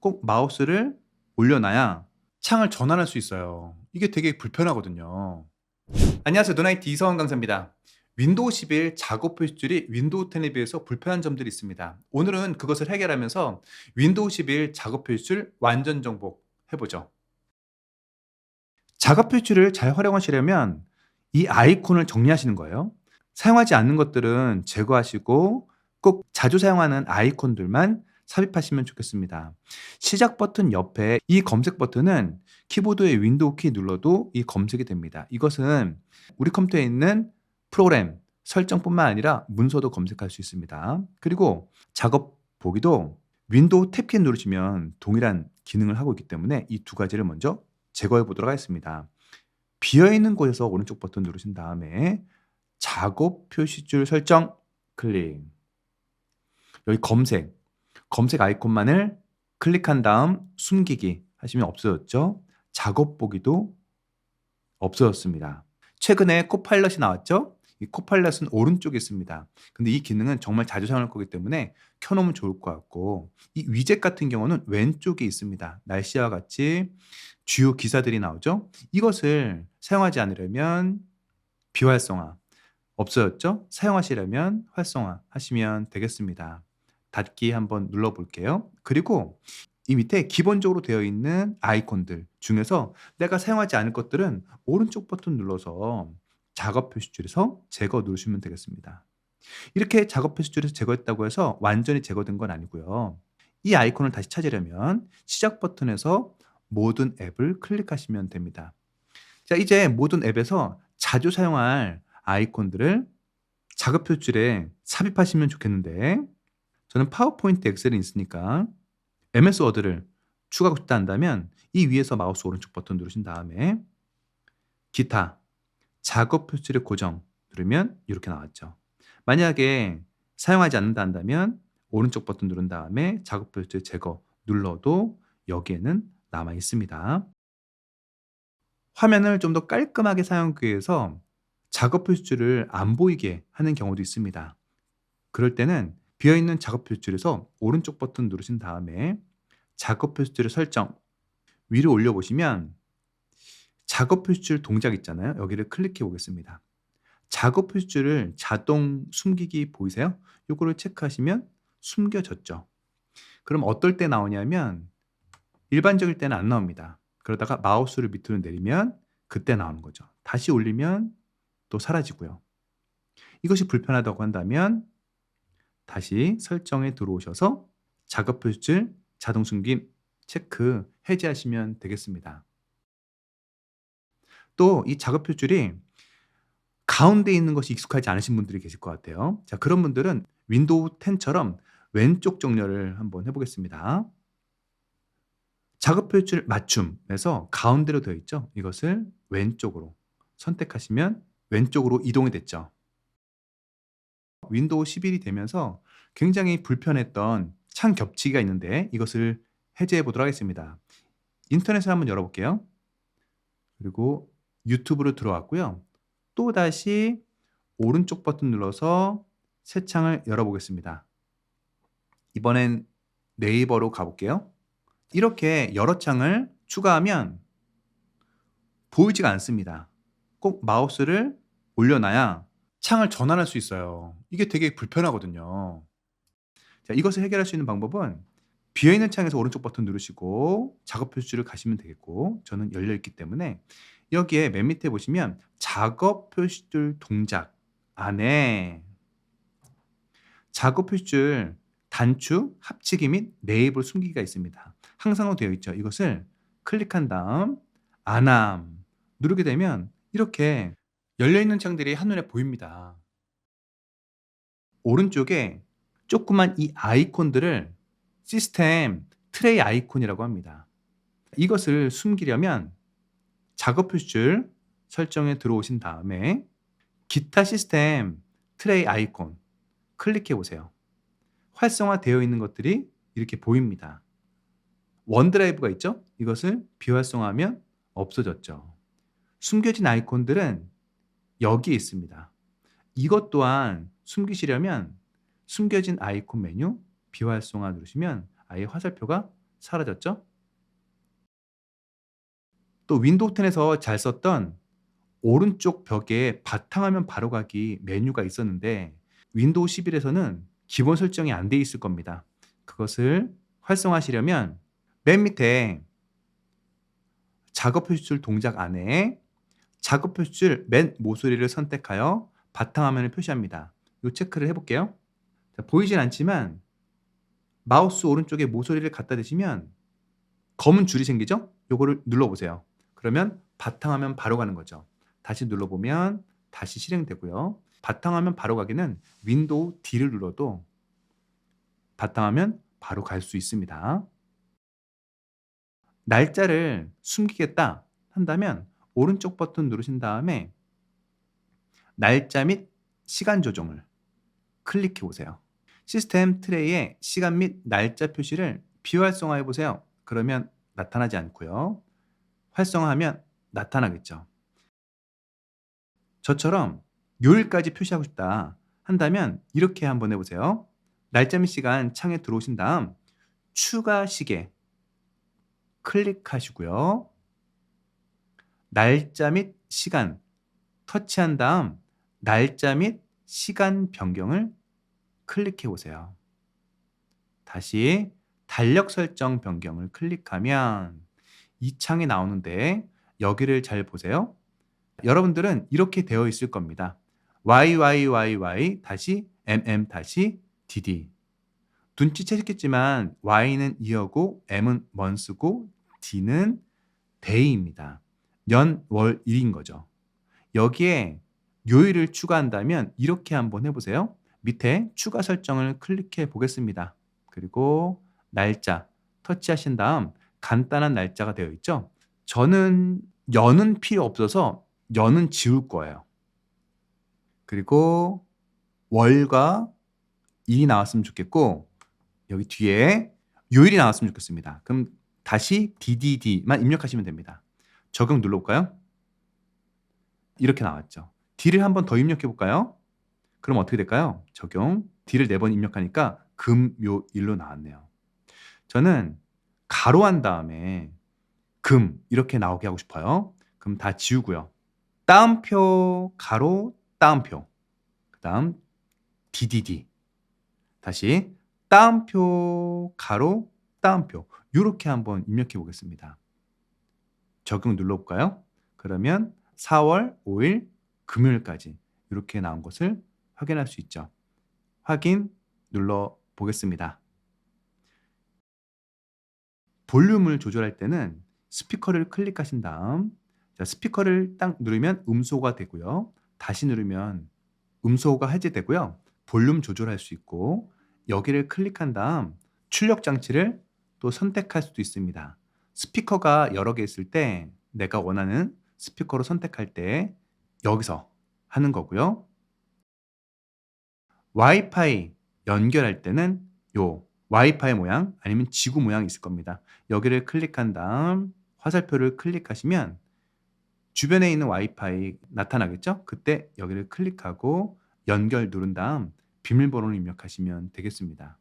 꼭 마우스를 올려놔야 창을 전환할 수 있어요. 이게 되게 불편하거든요. 안녕하세요. 노나이트 이성원 강사입니다. 윈도우 11 작업 표시줄이 윈도우 10에 비해서 불편한 점들이 있습니다. 오늘은 그것을 해결하면서 윈도우 11 작업 표시줄 완전 정복 해보죠. 작업 표시줄을 잘 활용하시려면 이 아이콘을 정리하시는 거예요. 사용하지 않는 것들은 제거하시고 꼭 자주 사용하는 아이콘들만 삽입하시면 좋겠습니다. 시작 버튼 옆에 이 검색 버튼은 키보드의 윈도우 키 눌러도 이 검색이 됩니다. 이것은 우리 컴퓨터에 있는 프로그램 설정뿐만 아니라 문서도 검색할 수 있습니다. 그리고 작업 보기도 윈도우 탭키 누르시면 동일한 기능을 하고 있기 때문에 이 두 가지를 먼저 제거해 보도록 하겠습니다. 비어 있는 곳에서 오른쪽 버튼 누르신 다음에 작업 표시줄 설정 클릭. 여기 검색, 검색 아이콘만을 클릭한 다음 숨기기 하시면 없어졌죠. 작업 보기도 없어졌습니다. 최근에 코파일럿이 나왔죠. 이 코파일럿은 오른쪽에 있습니다. 근데 이 기능은 정말 자주 사용할 거기 때문에 켜놓으면 좋을 것 같고 이 위젯 같은 경우는 왼쪽에 있습니다. 날씨와 같이 주요 기사들이 나오죠. 이것을 사용하지 않으려면 비활성화 없어졌죠? 사용하시려면 활성화 하시면 되겠습니다. 닫기 한번 눌러볼게요. 그리고 이 밑에 기본적으로 되어 있는 아이콘들 중에서 내가 사용하지 않을 것들은 오른쪽 버튼 눌러서 작업 표시줄에서 제거 누르시면 되겠습니다. 이렇게 작업 표시줄에서 제거했다고 해서 완전히 제거된 건 아니고요. 이 아이콘을 다시 찾으려면 시작 버튼에서 모든 앱을 클릭하시면 됩니다. 자, 이제 모든 앱에서 자주 사용할 아이콘들을 작업 표시줄에 삽입하시면 좋겠는데 저는 파워포인트 엑셀이 있으니까 MS 워드를 추가하고 싶다 한다면 이 위에서 마우스 오른쪽 버튼 누르신 다음에 기타 작업 표시를 고정 누르면 이렇게 나왔죠. 만약에 사용하지 않는다 한다면 오른쪽 버튼 누른 다음에 작업 표시 제거 눌러도 여기에는 남아 있습니다. 화면을 좀 더 깔끔하게 사용하기 위해서 작업 표시줄을 안 보이게 하는 경우도 있습니다. 그럴 때는 비어있는 작업 표시줄에서 오른쪽 버튼 누르신 다음에 작업 표시줄의 설정 위로 올려보시면 작업 표시줄 동작 있잖아요. 여기를 클릭해 보겠습니다. 작업 표시줄을 자동 숨기기 보이세요? 이거를 체크하시면 숨겨졌죠. 그럼 어떨 때 나오냐면 일반적일 때는 안 나옵니다. 그러다가 마우스를 밑으로 내리면 그때 나오는 거죠. 다시 올리면 또 사라지고요. 이것이 불편하다고 한다면 다시 설정에 들어오셔서 작업 표시줄 자동 숨김 체크 해제하시면 되겠습니다. 또 이 작업 표시줄이 가운데 있는 것이 익숙하지 않으신 분들이 계실 것 같아요. 자, 그런 분들은 윈도우 10처럼 왼쪽 정렬을 한번 해보겠습니다. 작업 표시줄 맞춤에서 가운데로 되어 있죠. 이것을 왼쪽으로 선택하시면 왼쪽으로 이동이 됐죠. 윈도우 11이 되면서 굉장히 불편했던 창 겹치기가 있는데 이것을 해제해 보도록 하겠습니다. 인터넷을 한번 열어볼게요. 그리고 유튜브로 들어왔고요. 또 다시 오른쪽 버튼 눌러서 새 창을 열어보겠습니다. 이번엔 네이버로 가볼게요. 이렇게 여러 창을 추가하면 보이지가 않습니다. 꼭 마우스를 올려놔야 창을 전환할 수 있어요. 이게 되게 불편하거든요. 자, 이것을 해결할 수 있는 방법은 비어있는 창에서 오른쪽 버튼 누르시고 작업 표시줄을 가시면 되겠고 저는 열려 있기 때문에 여기에 맨 밑에 보시면 작업 표시줄 동작 안에 작업 표시줄 단축, 합치기 및 네이버 숨기기가 있습니다. 항상으로 되어 있죠. 이것을 클릭한 다음 안함 누르게 되면 이렇게 열려 있는 창들이 한눈에 보입니다. 오른쪽에 조그만 이 아이콘들을 시스템 트레이 아이콘이라고 합니다. 이것을 숨기려면 작업 표시줄 설정에 들어오신 다음에 기타 시스템 트레이 아이콘 클릭해 보세요. 활성화되어 있는 것들이 이렇게 보입니다. 원드라이브가 있죠? 이것을 비활성화하면 없어졌죠. 숨겨진 아이콘들은 여기에 있습니다. 이것 또한 숨기시려면 숨겨진 아이콘 메뉴 비활성화 누르시면 아예 화살표가 사라졌죠? 또 윈도우 10에서 잘 썼던 오른쪽 벽에 바탕화면 바로가기 메뉴가 있었는데 윈도우 11에서는 기본 설정이 안 돼 있을 겁니다. 그것을 활성화하시려면 맨 밑에 작업 표시줄 동작 안에 작업 표시줄 맨 모서리를 선택하여 바탕화면을 표시합니다. 이 체크를 해볼게요. 자, 보이진 않지만 마우스 오른쪽에 모서리를 갖다 대시면 검은 줄이 생기죠? 요거를 눌러보세요. 그러면 바탕화면 바로 가는 거죠. 다시 눌러보면 다시 실행되고요. 바탕화면 바로 가기는 윈도우 D를 눌러도 바탕화면 바로 갈 수 있습니다. 날짜를 숨기겠다 한다면 오른쪽 버튼 누르신 다음에 날짜 및 시간 조정을 클릭해 보세요. 시스템 트레이에 시간 및 날짜 표시를 비활성화해 보세요. 그러면 나타나지 않고요. 활성화하면 나타나겠죠. 저처럼 요일까지 표시하고 싶다 한다면 이렇게 한번 해보세요. 날짜 및 시간 창에 들어오신 다음 추가 시계 클릭하시고요. 날짜 및 시간 터치한 다음 날짜 및 시간 변경을 클릭해 보세요. 다시 달력 설정 변경을 클릭하면 이 창이 나오는데 여기를 잘 보세요. 여러분들은 이렇게 되어 있을 겁니다. YYYY 다시 MM 다시 DD 눈치채셨겠지만 Y는 이어고 M은 month고 D는 day입니다. 년, 월, 일인 거죠. 여기에 요일을 추가한다면 이렇게 한번 해보세요. 밑에 추가 설정을 클릭해 보겠습니다. 그리고 날짜 터치하신 다음 간단한 날짜가 되어 있죠. 저는 연은 필요 없어서 연은 지울 거예요. 그리고 월과 일이 나왔으면 좋겠고 여기 뒤에 요일이 나왔으면 좋겠습니다. 그럼 다시 DDD만 입력하시면 됩니다. 적용 눌러볼까요? 이렇게 나왔죠. D를 한 번 더 입력해 볼까요? 그럼 어떻게 될까요? 적용 D를 네 번 입력하니까 금, 묘, 일로 나왔네요. 저는 가로 한 다음에 금 이렇게 나오게 하고 싶어요. 그럼 다 지우고요. 따옴표 가로 따옴표 그 다음 DDD 다시 따옴표 가로 따옴표 이렇게 한번 입력해 보겠습니다. 적용 눌러볼까요? 그러면 4월 5일 금요일까지 이렇게 나온 것을 확인할 수 있죠. 확인 눌러 보겠습니다. 볼륨을 조절할 때는 스피커를 클릭하신 다음 자, 스피커를 딱 누르면 음소가 되고요. 다시 누르면 음소가 해제되고요. 볼륨 조절할 수 있고 여기를 클릭한 다음 출력 장치를 또 선택할 수도 있습니다. 스피커가 여러 개 있을 때 내가 원하는 스피커로 선택할 때 여기서 하는 거고요. 와이파이 연결할 때는 요 와이파이 모양 아니면 지구 모양이 있을 겁니다. 여기를 클릭한 다음 화살표를 클릭하시면 주변에 있는 와이파이 나타나겠죠? 그때 여기를 클릭하고 연결 누른 다음 비밀번호를 입력하시면 되겠습니다.